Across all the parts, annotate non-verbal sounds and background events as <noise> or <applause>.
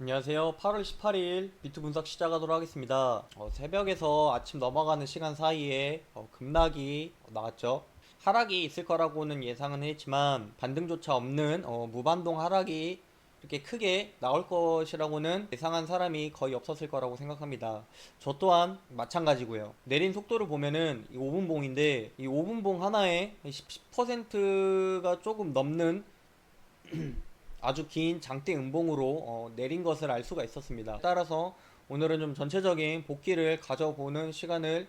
안녕하세요. 8월 18일 비트 분석 시작하도록 하겠습니다. 어, 새벽에서 아침 넘어가는 시간 사이에 어, 급락이 나왔죠. 하락이 있을 거라고는 예상은 했지만 반등조차 없는 어, 무반동 하락이 이렇게 크게 나올 것이라고는 예상한 사람이 거의 없었을 거라고 생각합니다. 저 또한 마찬가지고요. 내린 속도를 보면은 이 5분봉인데 이 5분봉 하나에 10%가 조금 넘는 <clears throat> 아주 긴 장대 음봉으로 어, 내린 것을 알 수가 있었습니다. 따라서 오늘은 좀 전체적인 복귀를 가져보는 시간을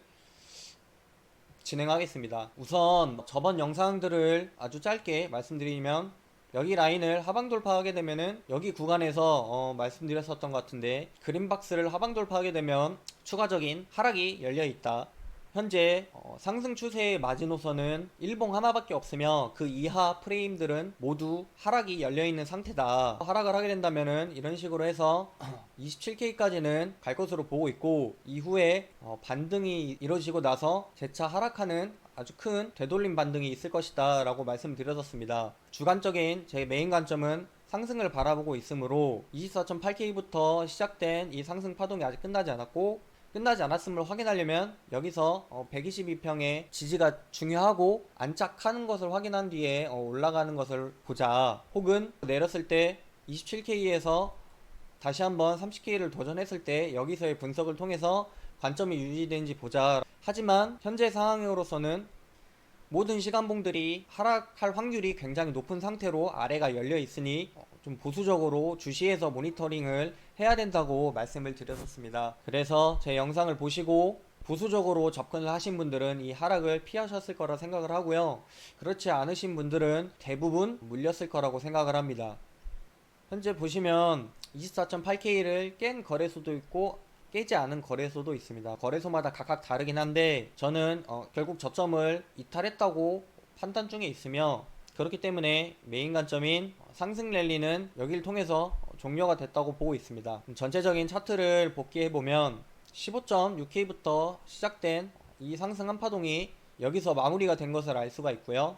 진행하겠습니다. 우선 저번 영상들을 아주 짧게 말씀드리면 여기 라인을 하방 돌파하게 되면은 여기 구간에서 어, 말씀드렸었던 것 같은데 그린박스를 하방 돌파하게 되면 추가적인 하락이 열려 있다. 현재 어, 상승 추세의 마지노선은 일봉 하나밖에 없으며 그 이하 프레임들은 모두 하락이 열려 있는 상태다. 하락을 하게 된다면은 이런 식으로 해서 <clears throat> 27K까지는 갈 것으로 보고 있고 이후에 어, 반등이 이루어지고 나서 재차 하락하는 아주 큰 되돌림 반등이 있을 것이다 라고 말씀드렸었습니다. 주관적인 제 메인 관점은 상승을 바라보고 있으므로 24.8K부터 시작된 이 상승 파동이 아직 끝나지 않았고 끝나지 않았음을 확인하려면 여기서 122평의 지지가 중요하고 안착하는 것을 확인한 뒤에 어, 올라가는 것을 보자. 혹은 내렸을 때 27K에서 다시 한번 30K를 도전했을 때 여기서의 분석을 통해서 관점이 유지되는지 보자. 하지만 현재 상황으로서는 모든 시간봉들이 하락할 확률이 굉장히 높은 상태로 아래가 열려 있으니 어, 좀 보수적으로 주시해서 모니터링을 해야 된다고 말씀을 드렸었습니다. 그래서 제 영상을 보시고 보수적으로 접근을 하신 분들은 이 하락을 피하셨을 거라 생각을 하고요. 그렇지 않으신 분들은 대부분 물렸을 거라고 생각을 합니다. 현재 보시면 24.8K를 깬 거래소도 있고 깨지 않은 거래소도 있습니다. 거래소마다 각각 다르긴 한데 저는 어, 결국 저점을 이탈했다고 판단 중에 있으며 그렇기 때문에 메인 관점인 상승 랠리는 여기를 통해서 종료가 됐다고 보고 있습니다. 전체적인 차트를 복귀해 보면 15.6K부터 시작된 이 상승 한파동이 여기서 마무리가 된 것을 알 수가 있고요.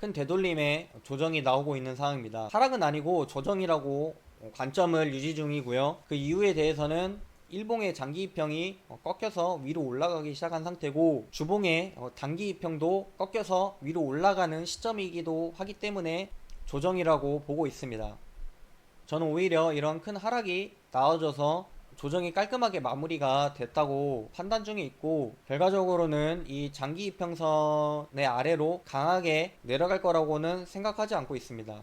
큰 되돌림의 조정이 나오고 있는 상황입니다. 하락은 아니고 조정이라고 관점을 유지 중이고요. 그 이유에 대해서는 일봉의 장기 입평이 어, 꺾여서 위로 올라가기 시작한 상태고 주봉의 어, 단기 입평도 꺾여서 위로 올라가는 시점이기도 하기 때문에 조정이라고 보고 있습니다. 저는 오히려 이런 큰 하락이 나와줘서 조정이 깔끔하게 마무리가 됐다고 판단 중에 있고 결과적으로는 이 장기 이평선의 아래로 강하게 내려갈 거라고는 생각하지 않고 있습니다.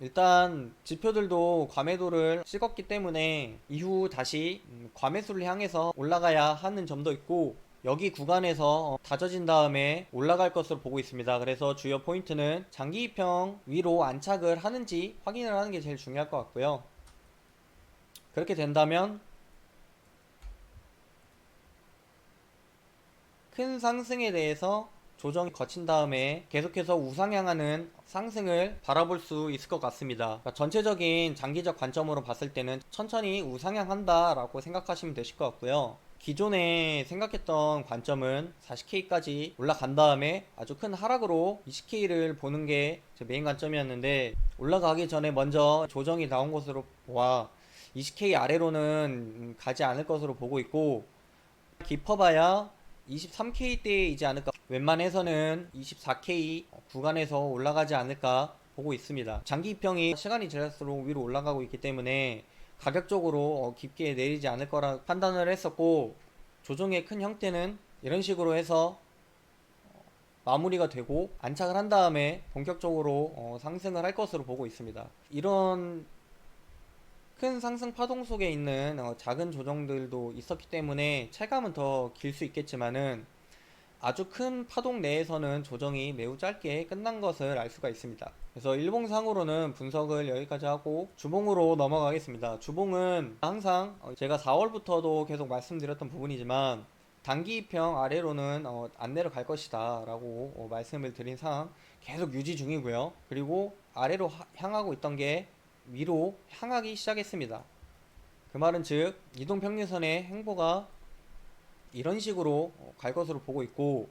일단 지표들도 과매도를 찍었기 때문에 이후 다시 음, 과매수를 향해서 올라가야 하는 점도 있고 여기 구간에서 어, 다져진 다음에 올라갈 것으로 보고 있습니다. 그래서 주요 포인트는 장기 이평 위로 안착을 하는지 확인을 하는 게 제일 중요할 것 같고요. 그렇게 된다면 큰 상승에 대해서 조정이 거친 다음에 계속해서 우상향하는 상승을 바라볼 수 있을 것 같습니다. 그러니까 전체적인 장기적 관점으로 봤을 때는 천천히 우상향한다라고 생각하시면 되실 것 같고요. 기존에 생각했던 관점은 40K까지 올라간 다음에 아주 큰 하락으로 20K를 보는 게 제 메인 관점이었는데 올라가기 전에 먼저 조정이 나온 것으로 보아 20K 아래로는 가지 않을 것으로 보고 있고 깊어봐야 23K대이지 않을까 웬만해서는 24K 구간에서 올라가지 않을까 보고 있습니다. 장기 입평이 시간이 지날수록 위로 올라가고 있기 때문에 가격적으로 어, 깊게 내리지 않을 거라 판단을 했었고 조정의 큰 형태는 이런 식으로 해서 어, 마무리가 되고 안착을 한 다음에 본격적으로 어, 상승을 할 것으로 보고 있습니다. 이런 큰 상승 파동 속에 있는 어, 작은 조정들도 있었기 때문에 체감은 더 길 수 있겠지만은 아주 큰 파동 내에서는 조정이 매우 짧게 끝난 것을 알 수가 있습니다. 그래서 일봉상으로는 분석을 여기까지 하고 주봉으로 넘어가겠습니다. 주봉은 항상 어, 제가 4월부터도 계속 말씀드렸던 부분이지만 단기 입평 아래로는 어, 안 내려갈 것이다 라고 어, 말씀을 드린 상황 계속 유지 중이고요. 그리고 아래로 하- 향하고 있던 게 위로 향하기 시작했습니다. 그 말은 즉 이동평균선의 행보가 이런 식으로 어, 갈 것으로 보고 있고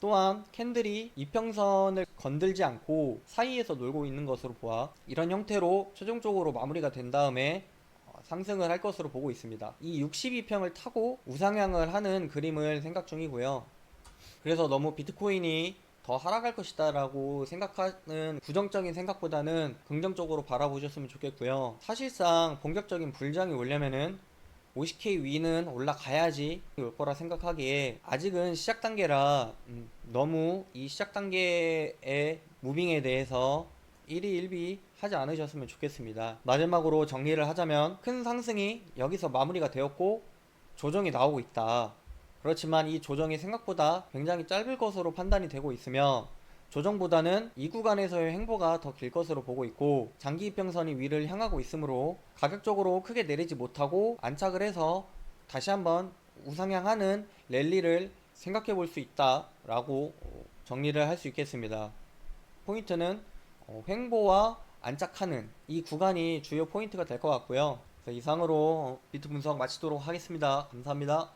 또한 캔들이 이평선을 건들지 않고 사이에서 놀고 있는 것으로 보아 이런 형태로 최종적으로 마무리가 된 다음에 어, 상승을 할 것으로 보고 있습니다. 이 62평을 타고 우상향을 하는 그림을 생각 중이고요. 그래서 너무 비트코인이 더 하락할 것이다 라고 생각하는 부정적인 생각보다는 긍정적으로 바라보셨으면 좋겠고요. 사실상 본격적인 불장이 오려면은 50K 위는 올라가야지 올 거라 생각하기에 아직은 시작 단계라 음, 너무 이 시작 단계의 무빙에 대해서 1위 1비 하지 않으셨으면 좋겠습니다. 마지막으로 정리를 하자면 큰 상승이 여기서 마무리가 되었고 조정이 나오고 있다. 그렇지만 이 조정이 생각보다 굉장히 짧을 것으로 판단이 되고 있으며 조정보다는 이 구간에서의 행보가 더 길 것으로 보고 있고 장기 이평선이 위를 향하고 있으므로 가격적으로 크게 내리지 못하고 안착을 해서 다시 한번 우상향하는 랠리를 생각해 볼 수 있다라고 어, 정리를 할 수 있겠습니다. 포인트는 어, 횡보와 안착하는 이 구간이 주요 포인트가 될 것 같고요. 이상으로 어, 비트 분석 마치도록 하겠습니다. 감사합니다.